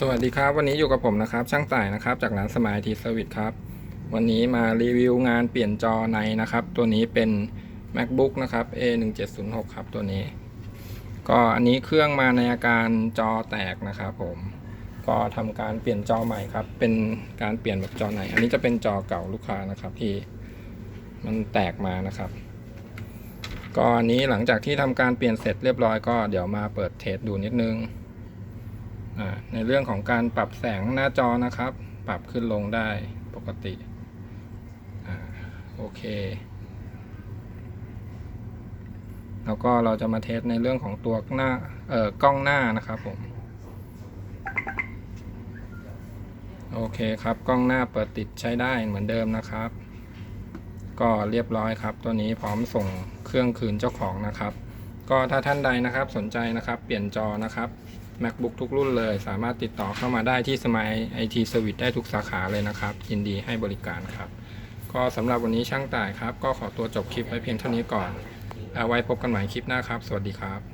สวัสดีครับ วันนี้อยู่กับผมนะครับ ช่างต่ายนะครับ จากร้านสมายทีสวิตครับ วันนี้มารีวิวงานเปลี่ยนจอในนะครับ ตัวนี้เป็น macbook นะครับ A1706 ครับตัวนี้ ก็อันนี้เครื่องมาในอาการจอแตกนะครับผม ก็ทำการเปลี่ยนจอใหม่ครับ เป็นการเปลี่ยนแบบจอในอันนี้จะเป็นจอเก่าลูกค้านะครับ ที่มันแตกมานะครับ ก็อันนี้หลังจากที่ทำการเปลี่ยนเสร็จเรียบร้อยก็เดี๋ยวมาเปิดเทสดูนิดนึง ในเรื่องของการปรับแสงหน้าจอนะครับ ปรับขึ้นลงได้ปกติอโอเค แล้วก็เราจะมาเทสในเรื่องของตัวหน้าเอ่อกล้องหน้านะครับผมโอเคครับกล้องหน้าเปิดติดใช้ได้เหมือนเดิมนะครับ ก็เรียบร้อยครับ ตัวนี้พร้อมส่งเครื่องคืนเจ้าของนะครับ ก็ถ้าท่านใดนะครับสนใจนะครับ เปลี่ยนจอนะครับ MacBook ทุกรุ่นเลย สามารถติดต่อเข้ามาได้ที่สมัย IT Service ได้ทุกสาขาเลยนะครับ ยินดีให้บริการครับ ก็สำหรับวันนี้ช่างต่ายครับ ก็ขอตัวจบคลิปไว้เพียงเท่านี้ก่อนแล้วไว้พบกันใหม่คลิปหน้าครับ สวัสดีครับ